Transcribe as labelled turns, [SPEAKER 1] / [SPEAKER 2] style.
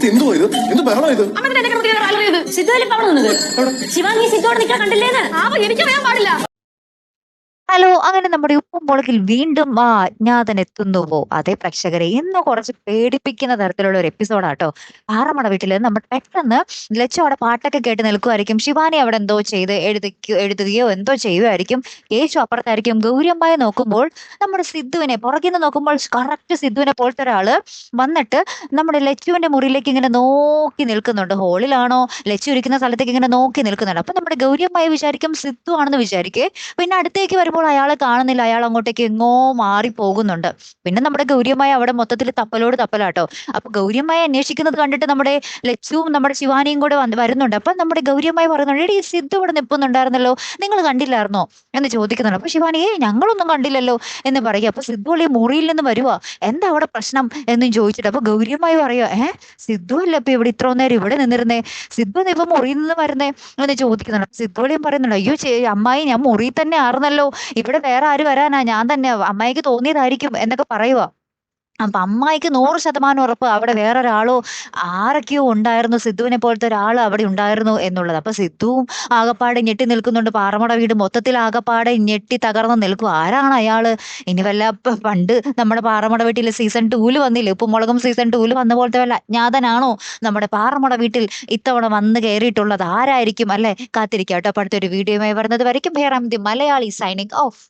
[SPEAKER 1] ഇത് എന്തുവാ ഇത്? എന്ത് ബഹളം ഇത്?
[SPEAKER 2] ശിവാനി സിദ്ധോട് നിൽക്കാൻ കണ്ടില്ലേന്ന്?
[SPEAKER 3] ആവോ എനിക്കറിയാൻ പാടില്ല.
[SPEAKER 4] ഹലോ അങ്ങനെ നമ്മുടെ ഉപ്പും മുളകിൽ വീണ്ടും ആ അജ്ഞാതൻ എത്തുന്നുവോ അതേ പ്രേക്ഷകരെ ഇന്ന് കുറച്ച് പേടിപ്പിക്കുന്ന തരത്തിലുള്ള ഒരു എപ്പിസോഡാട്ടോ പാറമട വീട്ടിൽ നമ്മൾ പെട്ടെന്ന് ലച്ചു അവിടെ പാട്ടൊക്കെ കേട്ട് നിൽക്കുമായിരിക്കും ശിവാനി അവിടെ എന്തോ ചെയ്ത് എഴുതിക്കോ എഴുതുകയോ എന്തോ ചെയ്യുമായിരിക്കും യേശു അപ്പുറത്തായിരിക്കും. ഗൗരവമായി നോക്കുമ്പോൾ നമ്മുടെ സിദ്ധുവിനെ പുറകിൽ നിന്ന് നോക്കുമ്പോൾ കറക്റ്റ് സിദ്ധുവിനെ പോലത്തെ ഒരാൾ വന്നിട്ട് നമ്മുടെ ലച്ചുവിന്റെ മുറിയിലേക്ക് ഇങ്ങനെ നോക്കി നിൽക്കുന്നുണ്ട്. ഹോളിലാണോ? ലച്ചു ഇരിക്കുന്ന സ്ഥലത്തേക്ക് ഇങ്ങനെ നോക്കി നിൽക്കുന്നുണ്ട്. അപ്പൊ നമ്മുടെ ഗൗരവമായി വിചാരിക്കും സിദ്ധു ആണെന്ന് വിചാരിക്കേ. പിന്നെ അടുത്തേക്ക് വരുമ്പോൾ അയാളെ കാണുന്നില്ല. അയാൾ അങ്ങോട്ടേക്ക് എങ്ങോ മാറി പോകുന്നുണ്ട്. പിന്നെ നമ്മുടെ ഗൗരിയമായ അവിടെ മൊത്തത്തിൽ തപ്പലോട് തപ്പലാട്ടോ. അപ്പൊ ഗൗരിയമ്മയെ അന്വേഷിക്കുന്നത് കണ്ടിട്ട് നമ്മുടെ ലച്ചുവും നമ്മുടെ ശിവാനിയും കൂടെ വരുന്നുണ്ട്. അപ്പൊ നമ്മുടെ ഗൗരിയമ്മയെ പറയുന്നുണ്ട് എടി സിദ്ധു ഇവിടെ നിൽപ്പുന്നുണ്ടായിരുന്നല്ലോ നിങ്ങൾ കണ്ടില്ലായിരുന്നോ? എന്ന് ചോദിക്കുന്നുണ്ട്. അപ്പൊ ശിവാനി ഏ ഞങ്ങളൊന്നും കണ്ടില്ലല്ലോ. എന്ന് പറയുക അപ്പൊ സിദ്ധു ഈ മുറിയിൽ നിന്ന് വരുവാ? എന്താ അവിടെ പ്രശ്നം? എന്നും ചോദിച്ചിട്ട് അപ്പൊ ഗൗരിയമായി പറയുക ഏഹ് സിദ്ധു അല്ല ഇപ്പൊ ഇവിടെ ഇത്ര നേരം ഇവിടെ നിന്നിരുന്നേ? സിദ്ധു ഇപ്പൊ മുറിയിൽ നിന്ന് വരുന്നേ? എന്ന് ചോദിക്കുന്നുണ്ട്. അപ്പൊ സിദ്ധു അളിയും പറയുന്നുണ്ട് അയ്യോ ചേ അമ്മായി ഞാൻ മുറിയിൽ തന്നെ ആർന്നല്ലോ ഇവിടെ വേറെ ആര് വരാനാ? ഞാൻ തന്നെ അമ്മായിക്ക് തോന്നിയതായിരിക്കും എന്നൊക്കെ പറയുക അപ്പൊ അമ്മായിക്ക് നൂറ് ശതമാനം ഉറപ്പ് അവിടെ വേറൊരാളോ ആരൊക്കെയോ ഉണ്ടായിരുന്നു സിദ്ധുവിനെ പോലത്തെ ഒരാൾ അവിടെ ഉണ്ടായിരുന്നു എന്നുള്ളത്. അപ്പൊ സിദ്ധുവും ആകപ്പാടെ ഞെട്ടി നിൽക്കുന്നുണ്ട്. പാറമട വീട് മൊത്തത്തിൽ ആകപ്പാടെ ഞെട്ടി തകർന്ന് നിൽക്കും. ആരാണ് അയാൾ? ഇനി വല്ല പണ്ട് നമ്മുടെ പാറമട വീട്ടിൽ സീസൺ ടൂൽ വന്നില്ലേ? ഉപ്പുമുളകും സീസൺ ടൂൽ വന്ന പോലത്തെ വല്ല അജ്ഞാതനാണോ? നമ്മുടെ പാറമട വീട്ടിൽ ഇത്തവണ വന്ന് കയറിയിട്ടുള്ളത് ആരായിരിക്കും അല്ലെ? കാത്തിരിക്കാം കേട്ടോ. അടുത്തൊരു വീഡിയോയുമായി വരുന്നത് വരയ്ക്കും. The Malayali signing off